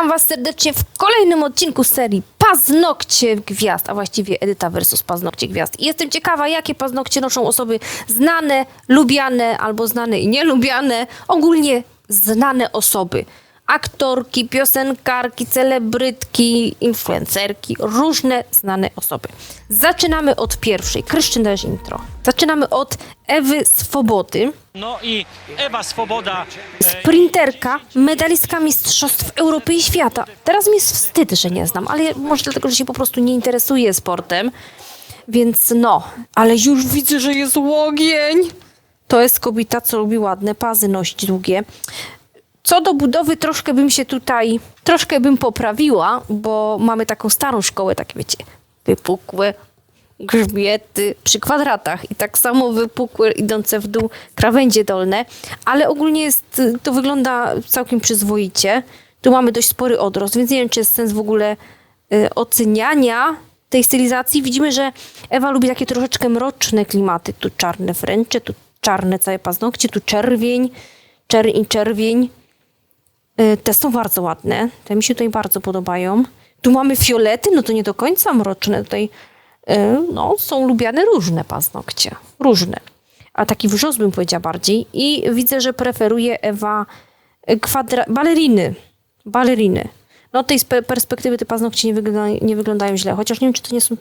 Witam Was serdecznie w kolejnym odcinku serii Paznokcie Gwiazd, a właściwie Edyta versus Paznokcie Gwiazd. I jestem ciekawa, jakie paznokcie noszą osoby znane, lubiane albo znane i nielubiane, ogólnie znane osoby. Aktorki, piosenkarki, celebrytki, influencerki, różne znane osoby. Zaczynamy od pierwszej. Kryszczyn dajesz intro. Zaczynamy od Ewy Swobody. No i Ewa Swoboda. e, Sprinterka, medalistka Mistrzostw Europy i Świata. Teraz mi jest wstyd, że nie znam, ale może dlatego, że się po prostu nie interesuję sportem. Więc no, ale już widzę, że jest łogień. To jest kobieta, co lubi ładne pazy nosić długie. Co do budowy, troszkę bym się tutaj, troszkę bym poprawiła, bo mamy taką starą szkołę, takie wiecie, wypukłe grzbiety przy kwadratach i tak samo wypukłe, idące w dół krawędzie dolne, ale ogólnie jest, to wygląda całkiem przyzwoicie. Tu mamy dość spory odrost, więc nie wiem, czy jest sens w ogóle y, oceniania tej stylizacji. Widzimy, że Ewa lubi takie troszeczkę mroczne klimaty. Tu czarne wręcze, tu czarne całe paznokcie, tu czerwień, czerń i czerwień. Y, Te są bardzo ładne. Te mi się tutaj bardzo podobają. Tu mamy fiolety, no to nie do końca mroczne. Tutaj y, no, są lubiane różne paznokcie. Różne. A taki wrzos bym powiedziała bardziej. I widzę, że preferuje Ewa y, kwadra... baleriny. Baleriny. No tej perspektywy te paznokcie nie, wyglądają, nie wyglądają źle. Chociaż nie wiem, czy to nie są...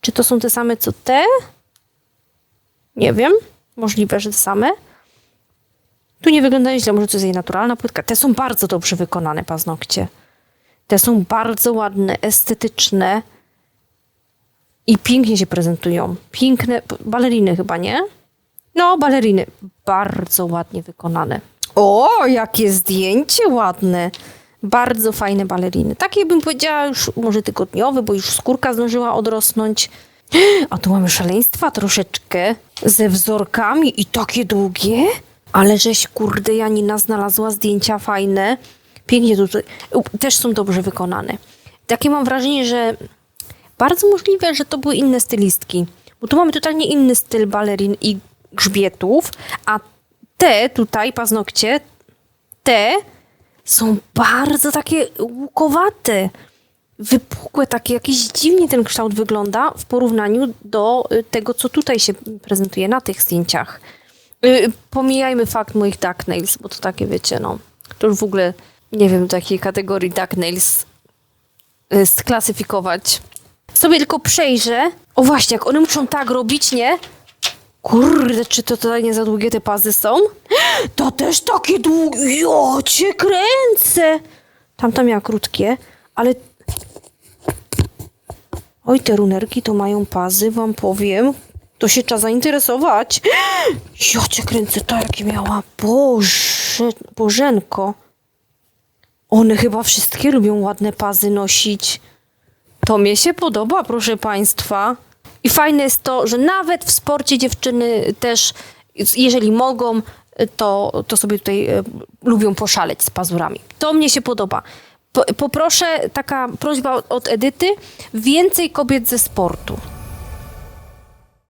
Czy to są te same, co te? Nie wiem. Możliwe, że te same. Tu nie wyglądają źle, może to jest jej naturalna płytka. Te są bardzo dobrze wykonane paznokcie. Te są bardzo ładne, estetyczne i pięknie się prezentują. Piękne, baleriny chyba, nie? No, baleriny. Bardzo ładnie wykonane. O, jakie zdjęcie ładne. Bardzo fajne baleriny. Takie bym powiedziała już może tygodniowe, bo już skórka zdążyła odrosnąć. A tu mamy szaleństwa troszeczkę ze wzorkami i takie długie. Ale żeś kurde Janina znalazła zdjęcia fajne. Pięknie tutaj. Też są dobrze wykonane. Takie mam wrażenie, że bardzo możliwe, że to były inne stylistki. Bo tu mamy totalnie inny styl balerin i grzbietów, a te tutaj paznokcie, te są bardzo takie łukowate, wypukłe, takie jakieś dziwnie ten kształt wygląda w porównaniu do y, tego, co tutaj się prezentuje na tych zdjęciach. Y, Pomijajmy fakt moich duck nails, bo to takie wiecie, no, to już w ogóle nie wiem, do jakiej kategorii duck nails y, sklasyfikować. Sobie tylko przejrzę. O właśnie, jak one muszą tak robić, nie? Kurde, czy to tutaj nie za długie te pazy są? To też takie długie. Jo, cię kręcę. Tamta miała krótkie, ale... Oj, te runerki to mają pazy, wam powiem. To się trzeba zainteresować. Jo, cię kręcę, to jakie miała. Boże, Bożenko. One chyba wszystkie lubią ładne pazy nosić. To mnie się podoba, proszę Państwa. I fajne jest to, że nawet w sporcie dziewczyny też, jeżeli mogą, to, to sobie tutaj e, lubią poszaleć z pazurami. To mnie się podoba. Po, poproszę, taka prośba od Edyty, więcej kobiet ze sportu.